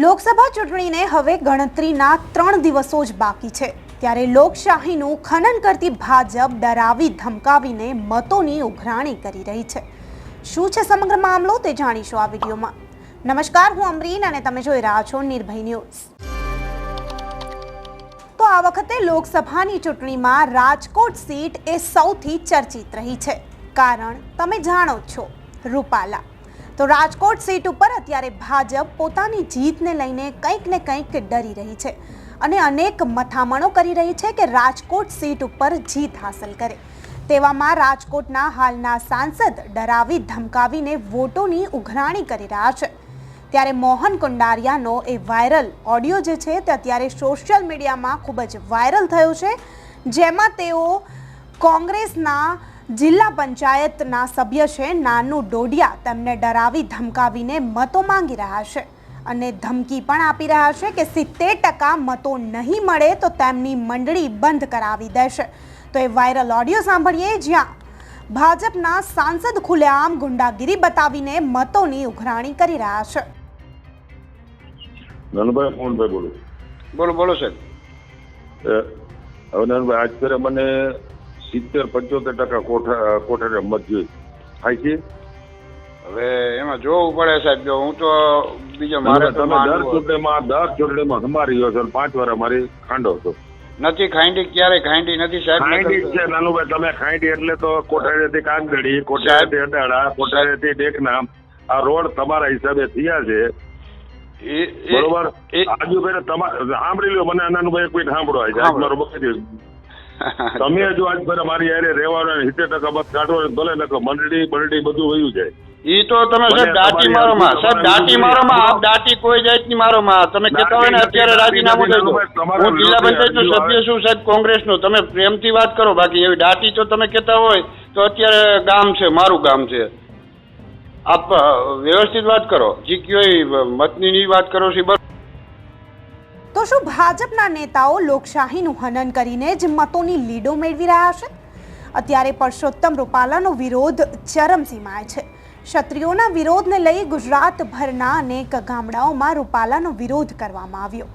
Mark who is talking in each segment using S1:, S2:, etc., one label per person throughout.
S1: લોકસભા ચૂંટણીને હવે ગણતરીના ત્રણ દિવસો જ બાકી છે. ત્યારે લોકશાહીનું ખનન કરતી ભાજપ ડરાવી ધમકાવીને મતોની ઉઘરાણી કરી રહી છે. શું છે સમગ્ર મામલો તે જાણીશું આ વિડીયોમાં. નમસ્કાર, હું અમરીન અને તમે જોઈ રહ્યા છો નિર્ભય ન્યૂઝ. તો આ વખતે લોકસભાની ચૂંટણીમાં રાજકોટ સીટ એ સૌથી ચર્ચિત રહી છે. કારણ તમે જાણો છો, રૂપાલા. તો રાજકોટ સીટ ઉપર અત્યારે ભાજપ પોતાની જીતને લઈને કંઈક ને કંઈક ડરી રહી છે અને અનેક મથામણો કરી રહી છે કે રાજકોટ સીટ ઉપર જીત હાંસલ કરે. તેવામાં રાજકોટના હાલના સાંસદ ડરાવી ધમકાવીને વોટોની ઉઘરાણી કરી રહ્યા છે. ત્યારે મોહન કુંડારિયાનો એ વાયરલ ઓડિયો જે છે તે અત્યારે સોશિયલ મીડિયામાં ખૂબ જ વાયરલ થયો છે, જેમાં તેઓ કોંગ્રેસના જિલ્લા પંચાયતના સભ્ય છે નાનું ડોડિયા. તેમને ડરાવી ધમકાવીને મતો માંગી રહ્યા છે. અને ધમકી પણ આપી રહ્યા છે કે સિત્તેર ટકા મતો નહીં મળે તો તેમની મંડળી બંધ કરાવી દેશે. તો એ વાયરલ ઓડિયો સાંભળીએ જ્યાં ભાજપના સાંસદ ખુલ્લેઆમ ગુંડાગીરી બતાવીને મતોની ઉઘરાણી કરી રહ્યા છે.
S2: નાનુભાઈ મોહનભાઈ બોલો.
S3: બોલો બોલો સાહેબ.
S2: હવે નાનુભાઈ આજ ફેર મને સિત્તેર પંચોતેર ટકા કોઠા કોઠારે મત જોઈએ થાય છે?
S3: હવે એમાં જોવું પડે સાહેબ જો હું તો બીજો મારે
S2: તમે દર ચૂંટણીમાં દર ચૂંટણીમાં સમારી ગયો છો પાંચ વાર અમારી ખાંડો છો.
S3: નથી ખાંડી ક્યારે ખાંડી નથી સાહેબ
S2: ખાંડી છે નાનુભાઈ તમે ખાંડી એટલે તો કોઠારેથી કાગદડી કોઠારેથી અડાડા કોઠારેથી ડેકનામ આ રોડ તમારા હિસાબે થયા છે. બરોબર?
S3: એ-
S2: આજુ ફેરે તમારે સાંભળી લો મને નાનુભાઈ કોઈ સાંભળો આજ મારો તમે જો આજ ફેરે મારી યારે રહેવાનું સિત્તેર ટકા બસ કાઢો ભલે નકો મંડળી બંડળી બધું વયું જાય.
S3: ઈ તો તમે સાહેબ દાટી મારો માં સાહેબ દાટી મારો માં આપ દાટી કોઈ જાતની મારો માં તમે કહેતા હોય ને અત્યારે રાજીનામું દઈ દો હું જિલ્લા પંચાયત
S2: નો
S3: સભ્ય. છું સાહેબ કોંગ્રેસનો તમે પ્રેમથી વાત કરો બાકી એવી દાટી તો તમે કહેતા હોય તો અત્યારે ગામ છે મારું ગામ છે. આપ વ્યવસ્થિત વાત કરો. જી કયો મતની ની વાત કરો છો
S1: તો શું ભાજપના નેતાઓ લોકશાહીનું હનન કરીને જ મતોની લીડો મેળવી રહ્યા છે. અત્યારે પરસોત્તમ રૂપાલાનો વિરોધ ચરમસીમાએ છે. ક્ષત્રિયોના વિરોધને લઈ ગુજરાતભરના અનેક ગામડાઓમાં રૂપાલાનો વિરોધ કરવામાં આવ્યો.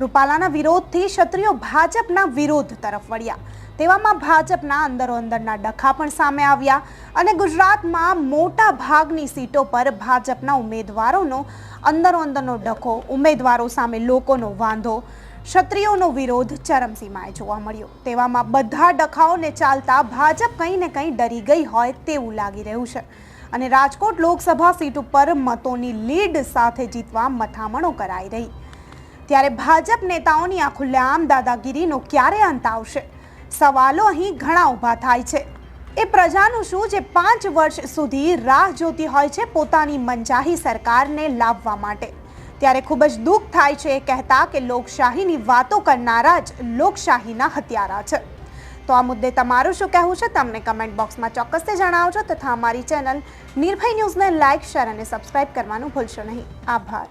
S1: રૂપાલાના વિરોધથી ક્ષત્રિયો ભાજપના વિરોધ તરફ વળ્યા. તેવામાં ભાજપના અંદરો અંદરના ડખા પણ સામે આવ્યા અને ગુજરાતમાં મોટા ભાગની સીટો પર ભાજપના ઉમેદવારોનો અંદરો અંદરનો ડખો, ઉમેદવારો સામે લોકોનો વાંધો, ક્ષત્રિયોનો વિરોધ ચરમસીમાએ જોવા મળ્યો. તેવામાં બધા ડખાઓને ચાલતા ભાજપ કંઈ ને કંઈ ડરી ગઈ હોય તેવું લાગી રહ્યું છે. અને રાજકોટ લોકસભા સીટ ઉપર મતોની લીડ સાથે જીતવા મથામણો કરાઈ રહી. ત્યારે ભાજપ નેતાઓની આ ખુલ્લેઆમ દાદાગીરીનો ક્યારે અંત આવશે? સવાલો અહીં ઘણા ઊભા થાય છે. એ પ્રજાનું શું જે પાંચ વર્ષ સુધી રાહ જોતી હોય છે પોતાની મનચાહી સરકારને લાવવા માટે? ત્યારે ખૂબ જ દુઃખ થાય છે એ કહેતા કે લોકશાહીની વાતો કરનારા જ લોકશાહીના હત્યારા છે. તો આ મુદ્દે તમારું શું કહેવું છે? તમને કમેન્ટ બોક્સમાં ચોક્કસથી જણાવજો તથા અમારી ચેનલ નિર્ભય ન્યૂઝને લાઇક, શેર અને સબસ્ક્રાઇબ કરવાનું ભૂલશો નહીં. આભાર.